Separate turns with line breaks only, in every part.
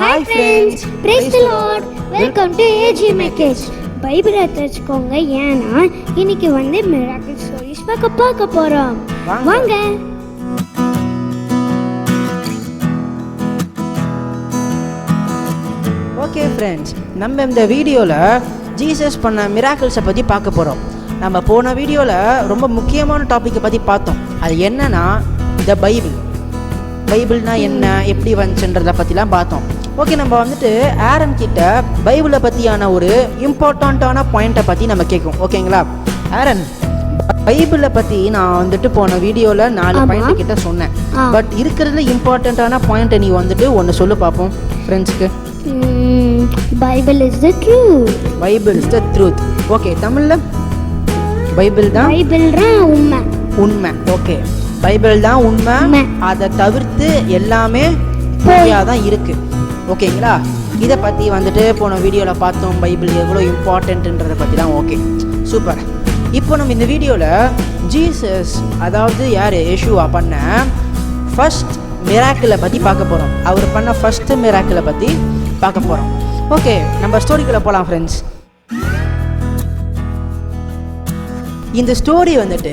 Hi friends
praise the Lord welcome to AG மெக்கேஜ் பைபிளை தெரிஞ்சுக்கோங்க. ஏன்னா இன்னைக்கு வந்து மிராக்கிள் ஸ்டோரிஸ் பார்க்க பார்க்க போறோம்.
வாங்க. ஓகே ஃப்ரெண்ட்ஸ் நம்ம இந்த வீடியோவில் ஜீசஸ் பண்ண மிராக்கிள்ஸை பற்றி பார்க்க போகிறோம் நம்ம போன வீடியோவில் ரொம்ப முக்கியமான டாப்பிக்கை பற்றி பார்த்தோம். அது என்னன்னா த பைபிள் பைபிள்னா என்ன எப்படி வந்துச்சுன்றதை பற்றிலாம் பார்த்தோம். ஓகே நம்ம வந்துட்டு ஆரன் கிட்ட பைபிளை பற்றியான ஒரு இம்பார்ட்டண்ட்டான பாயிண்ட்டை பற்றி நம்ம கேட்கும் ஓகேங்களா ஆரன் பைபிளை பற்றி நான் வந்துட்டு போன வீடியோவில் நாலு. பாயிண்ட் கிட்ட சொன்னேன். பட் இருக்கிறதுல இம்பார்ட்டண்ட்டான பாயிண்ட்டை நீ வந்துட்டு ஒன்று சொல்லு பார்ப்போம் ஃப்ரெண்ட்ஸ்க்கு
Bible is the truth
Bible is the truth okay தமிழில்? பைபிள் தான்?
பைபிள் உண்மை.
உண்மை. ஓகே பைபிள் தான் உண்மை. அதை தவிர்த்து எல்லாமே பொய்யாக தான் இருக்கு. ஓகேங்களா? இதை பற்றி வந்துட்டு போன வீடியோவில் பார்த்தோம். பைபிள் எவ்வளோ இம்பார்ட்டன்ட்ன்றதை பற்றிலாம் ஓகே. சூப்பர். இப்போ நம்ம இந்த வீடியோவில் ஜீசஸ் அதாவது யார்? யேசுவா பண்ண ஃபர்ஸ்ட் மிராக்கிளை பற்றி பார்க்க போகிறோம் அவர் பண்ண ஃபர்ஸ்ட் மிராக்கிளை பற்றி பார்க்க போகிறோம் ஓகே நம்ம ஸ்டோரிக்குள்ளே போகலாம் ஃப்ரெண்ட்ஸ் இந்த ஸ்டோரி வந்துட்டு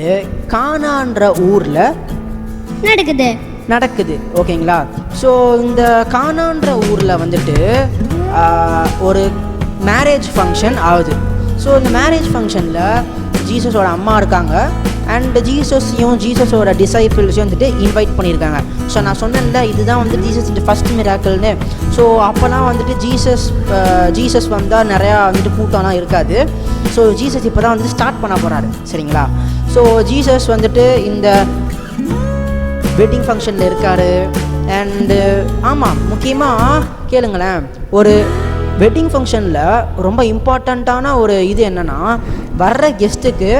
கானான்ற ஊரில்
நடக்குது.
நடக்குது ஓகேங்களா? ஸோ இந்த கானான்ற ஊரில் வந்துட்டு ஒரு மேரேஜ் ஃபங்க்ஷன் ஆகுது. ஸோ இந்த மேரேஜ் ஃபங்க்ஷனில் ஜீசஸோட அம்மா இருக்காங்க. அண்ட் ஜீசஸையும் ஜீசஸோட டிசைபிள்ஸையும் வந்துட்டு இன்வைட் பண்ணியிருக்காங்க. ஸோ நான் சொன்னேன்ல இதுதான் வந்து ஜீசஸ் ஃபஸ்ட் மிராக்கிள்னு ஸோ அப்போலாம் வந்துட்டு ஜீசஸ் ஜீசஸ் வந்தால் நிறையா வந்துட்டு கூட்டம்லாம் இருக்காது. ஸோ ஜீசஸ் இப்போ தான் வந்துட்டு ஸ்டார்ட் பண்ண போகிறாரு சரிங்களா? ஸோ ஜீசஸ் வந்துட்டு இந்த வெட்டிங் ஃபங்க்ஷனில் இருக்காரு. அண்டு ஆமாம் முக்கியமாக கேளுங்களேன். ஒரு வெட்டிங் ஃபங்க்ஷனில் ரொம்ப இம்பார்ட்டண்ட்டான ஒரு இது என்னன்னா வர்ற கெஸ்ட்டுக்கு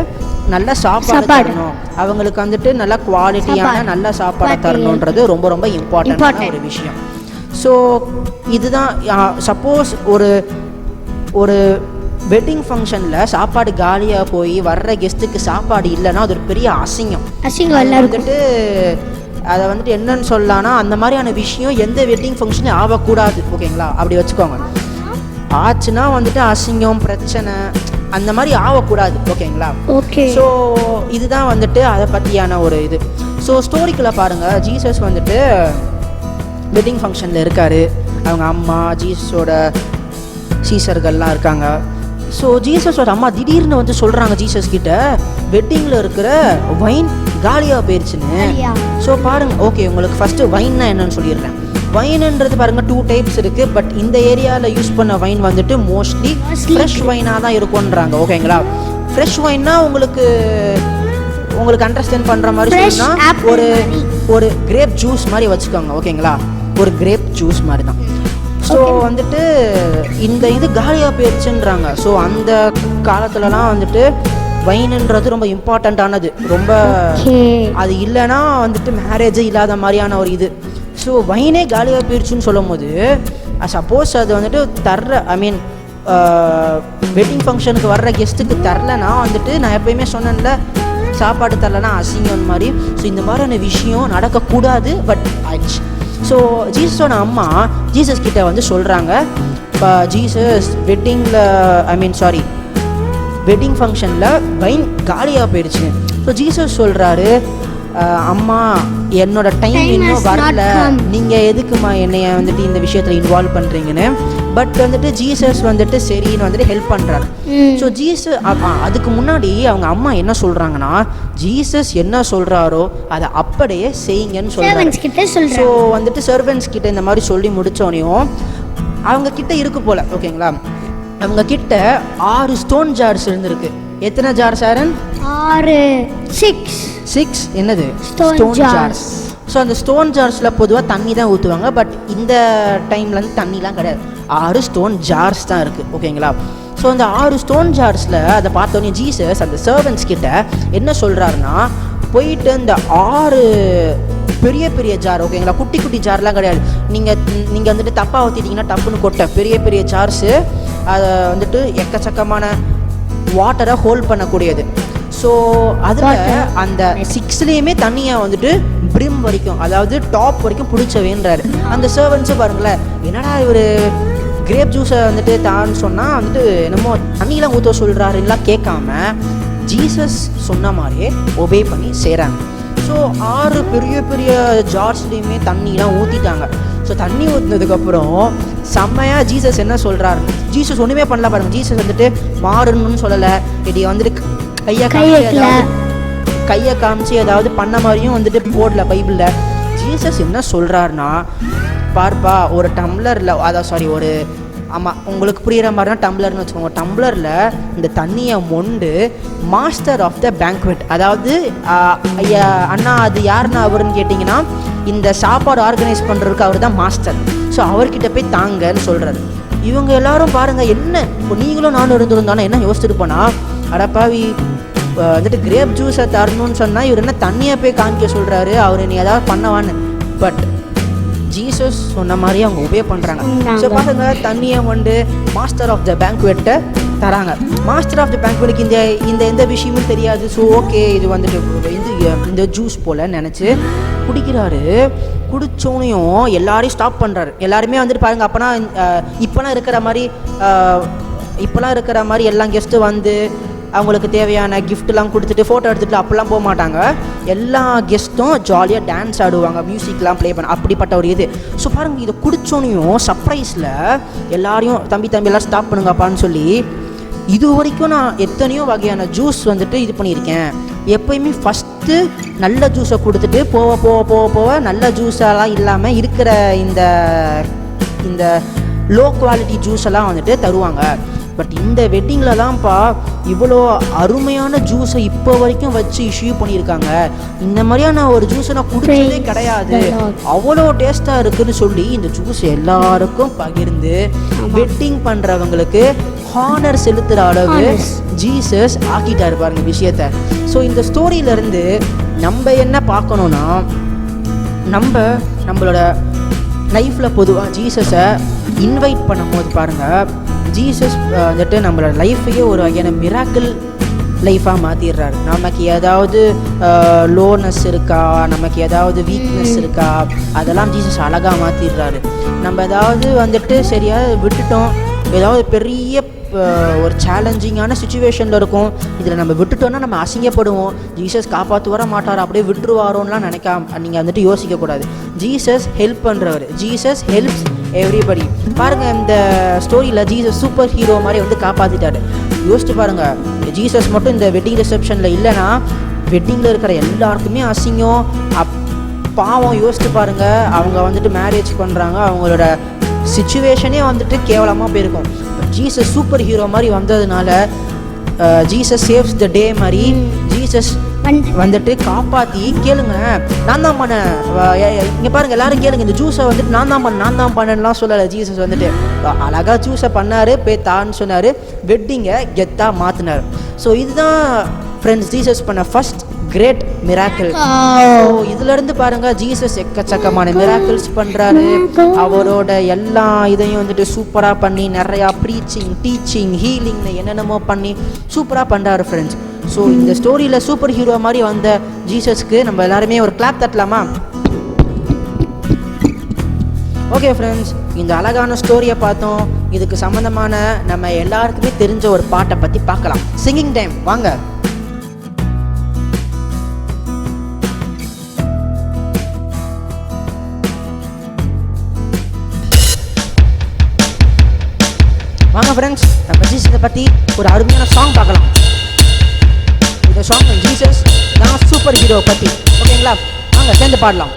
நல்ல சாப்பாடு. தரணும் அவங்களுக்கு வந்துட்டு நல்ல குவாலிட்டியான. நல்ல சாப்பாடை. தரணுன்றது ரொம்ப ரொம்ப இம்பார்ட்டண்ட்டான. ஒரு விஷயம் ஸோ இதுதான் சப்போஸ் ஒரு ஒரு வெட்டிங் ஃபங்க்ஷனில் சாப்பாடு காலியாக போய் வர்ற கெஸ்ட்டுக்கு சாப்பாடு இல்லைன்னா அது ஒரு பெரிய அசிங்கம்
அசிங்கம்
வந்துட்டு அதை வந்துட்டு என்னன்னு சொல்லலாம்னா அந்த மாதிரியான விஷயம் எந்த வெட்டிங் ஃபங்க்ஷன்லையும் ஆகக்கூடாது ஓகேங்களா அப்படி வச்சுக்கோங்க ஆச்சுன்னா வந்துட்டு அசிங்கம் பிரச்சனை அந்த மாதிரி ஆகக்கூடாது ஓகேங்களா?
ஓகே.
ஸோ இதுதான் வந்துட்டு அதை பற்றியான ஒரு இது. ஸோ ஸ்டோரிக்குள்ளே பாருங்கள் ஜீசஸ் வந்துட்டு வெட்டிங் ஃபங்க்ஷனில் இருக்கார். அவங்க அம்மா ஜீசஸோட சீசர்கள்லாம் இருக்காங்க. ஸோ ஜீசஸோட அம்மா திடீர்னு வந்து சொல்கிறாங்க ஜீசஸ் கிட்ட வெட்டிங்கில் இருக்கிற வைன் காலியாக போயிடுச்சுன்னு? ஸோ பாருங்க. ஓகே உங்களுக்கு ஃபஸ்ட்டு வைன்னா என்னன்னு சொல்லிடுறேன். வைனுன்றது பாருங்க டூ டைப்ஸ் இருக்குது பட் இந்த ஏரியாவில் யூஸ் பண்ண வைன் வந்துட்டு மோஸ்ட்லி ஃப்ரெஷ் வைனாக தான் இருக்கும்ன்றாங்க. ஓகேங்களா ஃப்ரெஷ் வைன்னா உங்களுக்கு உங்களுக்கு அண்டர்ஸ்டாண்ட் பண்ணுற மாதிரி சொன்னா ஒரு. ஒரு கிரேப் ஜூஸ் மாதிரி வச்சுக்கோங்க. ஓகேங்களா ஒரு கிரேப் ஜூஸ் மாதிரி தான். ஸோ வந்துட்டு இந்த இது காலியாக போயிடுச்சுன்றாங்க ஸோ அந்த காலத்துலலாம் வந்துட்டு வைனுன்றது ரொம்ப இம்பார்ட்டண்ட்டானது ரொம்ப அது இல்லைன்னா வந்துட்டு மேரேஜே இல்லாத மாதிரியான ஒரு இது. ஸோ வைனே காலியாக போயிடுச்சுன்னு சொல்லும் போது சப்போஸ் அது வந்துட்டு தர்ற ஐ மீன் வெட்டிங் ஃபங்க்ஷனுக்கு வர்ற கெஸ்ட்டுக்கு தரலனா வந்துட்டு நான் எப்பயுமே சொன்னேன்ல சாப்பாடு தரலனா அசிங்கம் மாதிரி. ஸோ இந்த மாதிரியான விஷயம் நடக்கக்கூடாது பட் ஆயிடுச்சு. ஸோ ஜீசஸோட அம்மா ஜீசஸ் கிட்ட வந்து சொல்கிறாங்க இப்போ ஜீசஸ் வெட்டிங்கில் ஐ மீன் சாரி வெட்டிங் ஃபங்க்ஷனில் வைன் காலியாக போயிடுச்சு ஸோ ஜீசஸ் சொல்கிறாரு அம்மா என்னோட டைம் இன்னும் வரல.
come."
நீங்கள் எதுக்குமா என்னைய வந்துட்டு இந்த விஷயத்தில் இன்வால்வ் பண்ணுறீங்கன்னு பட் வந்துட்டு ஜீசஸ் வந்துட்டு சரின்னு வந்துட்டு ஹெல்ப் பண்ணுறாரு. ஸோ ஜீசஸ் அதுக்கு முன்னாடி அவங்க அம்மா என்ன சொல்கிறாங்கன்னா ஜீசஸ் என்ன சொல்கிறாரோ அதை அப்படியே செய்யுங்கன்னு
கிட்ட
ஸோ வந்துட்டு சர்வன்ஸ் கிட்ட இந்த மாதிரி சொல்லி முடிச்சோனையும் அவங்க கிட்ட இருக்கு போல ஓகேங்களா அவங்க கிட்ட ஆறு ஸ்டோன் ஜார்ஸ் இருந்திருக்கு. எத்தனை ஜார் சாரன்
ஆறு. சிக்ஸ்
சிக்ஸ் என்னது?
Stone jars.
ஸோ அந்த ஸ்டோன் ஜார்ஸில் பொதுவாக தண்ணி தான் ஊற்றுவாங்க பட் இந்த டைம்ல வந்து தண்ணிலாம் கிடையாது. ஆறு ஸ்டோன் ஜார்ஸ் தான் இருக்குது ஓகேங்களா ஸோ அந்த ஆறு ஸ்டோன் ஜார்ஸில் அதை பார்த்தோன்னே ஜீசஸ் அந்த சர்வன்ஸ் கிட்ட என்ன சொல்கிறாருன்னா போயிட்டு இந்த ஆறு பெரிய பெரிய ஜார் ஓகேங்களா குட்டி குட்டி ஜார்லாம் கிடையாது. நீங்கள் நீங்கள் வந்துட்டு தப்பாக ஊற்றிட்டீங்கன்னா டப்புன்னு கொட்ட பெரிய பெரிய ஜார்ஸு அதை வந்துட்டு எக்கச்சக்கமான வாட்டரை ஹோல்ட் பண்ணக்கூடியது. ஸோ அதில் அந்த சிக்ஸ்லேயுமே தண்ணியை வந்துட்டு பிரிம் வரைக்கும் அதாவது டாப் வரைக்கும் பிடிச்சவேன்றாரு. அந்த சர்வன்ஸும் பாருங்களேன் என்னடா இவர் கிரேப் ஜூஸை வந்துட்டு தான்னு சொன்னால் வந்துட்டு என்னமோ தண்ணியெலாம் ஊற்ற சொல்கிறாருலாம் கேட்காம ஜீசஸ் சொன்ன மாதிரியே ஒபே பண்ணி செய்கிறாங்க ஸோ ஆறு பெரிய பெரிய ஜார்ஸ்லேயுமே தண்ணிலாம் ஊற்றிட்டாங்க ஸோ தண்ணி ஊற்றினதுக்கப்புறம் செம்மையாக ஜீசஸ் என்ன சொல்கிறாரு ஜீசஸ் ஒன்றுமே பண்ணல பாருங்க. ஜீசஸ் வந்துட்டு மாறணும்னு சொல்லலை. இடி வந்துட்டு கையை
கை
காமிச்சு
வைக்கல.
ஏதாவது கையை காமிச்சு ஏதாவது பண்ண மாதிரியும் வந்துட்டு போடல பைபிளில். ஜீசஸ் என்ன சொல்கிறாருன்னா பார்ப்பா ஒரு டம்ளரில் அதான் சாரி ஒரு ஆமாம் உங்களுக்கு புரிகிற மாதிரினா டம்ளர்னு வச்சுக்கோங்க. டம்ளரில் இந்த தண்ணியை மொண்டு மாஸ்டர் ஆஃப் த பேங்க்வெட் அதாவது ஐயா அண்ணா அது யாருன்னா அவருன்னு கேட்டிங்கன்னா இந்த சாப்பாடு ஆர்கனைஸ் பண்ணுறதுக்கு அவர் தான் மாஸ்டர். ஸோ அவர்கிட்ட போய் தாங்கன்னு சொல்கிறாரு இவங்க எல்லாரும் பாருங்கள் என்ன? இப்போ நீங்களும் நானும் இருந்திருந்தானே என்ன யோசிச்சுட்டு போனால் அடப்பாவி வந்துட்டு கிரேப் ஜூஸை தரணும்னு சொன்னால் இவர் என்ன தண்ணியை போய் காமிக்க சொல்கிறாரு அவர் நீ ஏதாவது பண்ணவான்னு. பட் ஜீசஸ் சொன்ன மாதிரி அவங்க உபே பண்ணுறாங்க. ஸோ பாருங்க தண்ணியை வந்து மாஸ்டர் ஆஃப் த பேங்க்வெட்டை தராங்க. மாஸ்டர் ஆஃப் த பேங்க்வெட்டுக்கு இந்த இந்த எந்த விஷயமும் தெரியாது. ஸோ ஓகே இது வந்துட்டு இது இந்த ஜூஸ் போல் நினச்சி குடிக்கிறாரு. குடிச்சோனையும் எல்லாரையும் ஸ்டாப் பண்ணுறாரு எல்லாருமே வந்துட்டு பாருங்க அப்போனா இப்போலாம் இருக்கிற மாதிரி இப்போலாம் இருக்கிற மாதிரி எல்லா கெஸ்ட்டு வந்து அவங்களுக்கு தேவையான கிஃப்ட்லாம் கொடுத்துட்டு ஃபோட்டோ எடுத்துட்டு அப்படிலாம் போக மாட்டாங்க. எல்லா கெஸ்ட்டும் ஜாலியாக டான்ஸ் ஆடுவாங்க மியூசிக்லாம் ப்ளே பண்ண அப்படிப்பட்ட ஒரு இது. ஸோ பாருங்கள் இதை குடிச்சோனையும் சர்ப்ரைஸில் எல்லாரையும் தம்பி தம்பி எல்லாம் ஸ்டாப் பண்ணுங்கப்பான்னு சொல்லி இது வரைக்கும் நான் எத்தனையோ வகையான ஜூஸ் வந்துட்டு இது பண்ணியிருக்கேன். எப்பயுமே ஃபஸ்ட்டு நல்ல ஜூஸை கொடுத்துட்டு போக போக போக போக நல்ல ஜூஸெல்லாம் இல்லாமல் இருக்கிற இந்த இந்த லோ குவாலிட்டி ஜூஸ் எல்லாம் வந்துட்டு தருவாங்க. பட் இந்த வெட்டிங்கில் தான்ப்பா இவ்வளோ அருமையான ஜூஸை இப்போ வரைக்கும் வச்சு இஷ்யூ பண்ணியிருக்காங்க. இந்த மாதிரியான ஒரு ஜூஸை நான் குடிச்சதே கிடையாது. அவ்வளோ டேஸ்ட்டாக இருக்குன்னு சொல்லி இந்த ஜூஸ் எல்லாருக்கும் பகிர்ந்து வெட்டிங் பண்ணுறவங்களுக்கு ஹானர் செலுத்துகிற அளவு. ஜீசஸ் ஆக்கிட்டாரு பாருங்க விஷயத்த. ஸோ இந்த ஸ்டோரியிலேருந்து நம்ம என்ன பார்க்கணுன்னா நம்ம நம்மளோட லைஃப்பில் பொதுவாக ஜீசஸை இன்வைட் பண்ணும்போது பாருங்கள் ஜீசஸ் uh, வந்துட்டு நம்மளோட லைஃப்பையே ஒரு வகையான மிராக்கிள் லைஃபாக மாற்றிடுறாரு நமக்கு ஏதாவது uh, லோனஸ் இருக்கா? நமக்கு ஏதாவது வீக்னஸ் இருக்கா? அதெல்லாம் ஜீசஸ் அழகாக மாற்றிடுறாரு நம்ம ஏதாவது வந்துட்டு சரியா விட்டுட்டோம். ஏதாவது பெரிய ஒரு சேலஞ்சிங்கான சுச்சுவேஷனில் இருக்கும். இதில் நம்ம விட்டுட்டோன்னா நம்ம அசிங்கப்படுவோம். ஜீசஸ் காப்பாற்று வர மாட்டார்? அப்படியே விட்டுருவாரோன்லாம் நினைக்காம நீங்கள் வந்துட்டு யோசிக்கக்கூடாது ஜீசஸ் ஹெல்ப் பண்ணுறவர் ஜீசஸ் ஹெல்ப்ஸ் எவ்ரிபடி பாருங்கள் இந்த ஸ்டோரியில் ஜீசஸ் சூப்பர் ஹீரோ மாதிரி வந்து காப்பாற்றிட்டாரு யோசிச்சு பாருங்கள் ஜீசஸ் மட்டும் இந்த வெட்டிங் ரிசப்ஷனில் இல்லைன்னா வெட்டிங்கில் இருக்கிற எல்லாருக்குமே அசிங்கம். அப் பாவம் யோசிச்சு பாருங்கள் அவங்க வந்துட்டு மேரேஜ் பண்ணுறாங்க அவங்களோட சுச்சுவேஷனே வந்துட்டு கேவலமாக போயிருக்கும். ஜீசஸ் சூப்பர் ஹீரோ மாதிரி வந்ததுனால ஜீசஸ் சேவ்ஸ் த டே மாதிரி ஜீசஸ்
வந்து
வந்துட்டு காப்பாற்றி கேளுங்க. நான் தான் பண்ணேன் இங்கே பாருங்க எல்லாரும் கேளுங்க இந்த ஜூஸை வந்துட்டு நான் தான் பண்ணேன் நான் தான் பண்ணேன்லாம் சொல்லலை ஜீசஸ் வந்துட்டு. அஹ் அழகா ஜூஸை பண்ணாரு போய் தான்னு சொன்னார் வெட்டிங்கை கெத்தாக மாற்றினார் ஸோ இதுதான் ஃப்ரெண்ட்ஸ் ஜீசஸ் பண்ண ஃபர்ஸ்ட் கிரேட் மிராக்கிள் இதுல இருந்து பாருங்க ஜீசஸ் எக்கச்சக்கமான மிராக்கிள்ஸ் பண்றாரு. அவரோட எல்லா இதையும் வந்துட்டு சூப்பரா பண்ணி நிறையா ப்ரீச்சிங் டீச்சிங் ஹீலிங்னு என்னென்னமோ பண்ணி சூப்பரா பண்றாரு ஃப்ரெண்ட்ஸ் ஸோ இந்த ஸ்டோரியில சூப்பர் ஹீரோ மாதிரி வந்த ஜீசஸ்க்கு நம்ம எல்லாருமே ஒரு கிளாப் தட்டலாமா? ஓகே ஃப்ரெண்ட்ஸ் இந்த அழகான ஸ்டோரியை பார்த்தோம். இதுக்கு சம்மந்தமான நம்ம எல்லாருக்குமே தெரிஞ்ச ஒரு பாட்டை பற்றி பார்க்கலாம். சிங்கிங் டைம் வாங்க. ஃப்ரெண்ட்ஸ் நம்ம ஜீசஸை பற்றி ஒரு அருமையான சாங் பார்க்கலாம் இந்த சாங் ஜீசஸ் தான் சூப்பர் ஹீரோ பற்றி ஓகேங்களா வாங்க சேர்ந்து பாடலாம்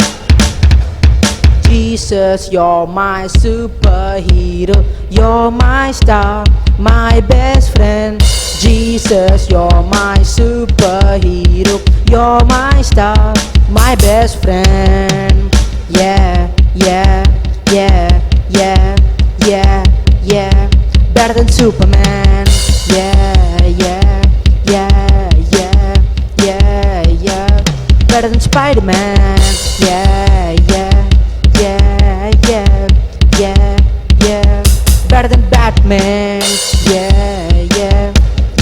Jesus, you're my superhero. You're my star, my best friend. Jesus, you're my superhero. You're my star, my best friend. Yeah, yeah, yeah, Than Superman. Yeah, yeah, yeah, yeah, yeah, yeah. Better than Spider-Man. Yeah, yeah, yeah, yeah, yeah, yeah. Better than Batman. Yeah, yeah,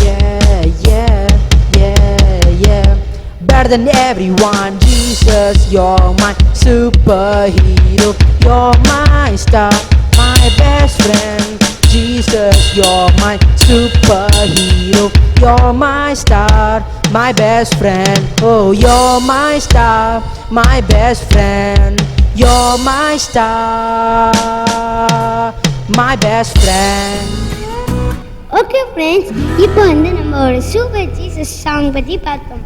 yeah, yeah, yeah, better than everyone. Jesus, you're my superhero. You're my star, my best friend. Jesus, you're my superhero. You're my star, my best friend. Oh, you're my star, my best friend. You're my star, my best friend.
Okay friends இப்போ வந்து நம்ம ஒரு super Jesus song பற்றி பார்த்தோம்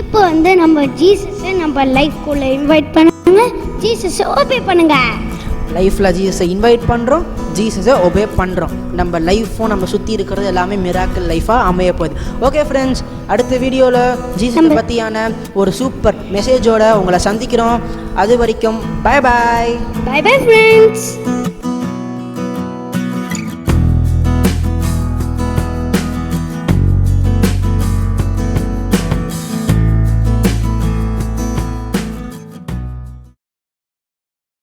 இப்போ வந்து நம்ம ஜீசஸை நம்ம லைஃப்குள்ளே இன்வைட் பண்ணுங்க ஜீசஸை ஓபே பண்ணுங்கள்
லைஃப்பில் ஜீசஸை இன்வைட் பண்ணுறோம் ஜீசஸை ஒபே பண்ணுறோம் நம்ம லைஃப்பும் நம்ம சுற்றி இருக்கிறது எல்லாமே மிராக்கிள் லைஃபாக அமைய போகுது. ஓகே ஃப்ரெண்ட்ஸ் அடுத்த வீடியோவில் ஜீசஸை பற்றியான ஒரு சூப்பர் மெசேஜோட உங்களை சந்திக்கிறோம். அது வரைக்கும் bye bye
bye bye friends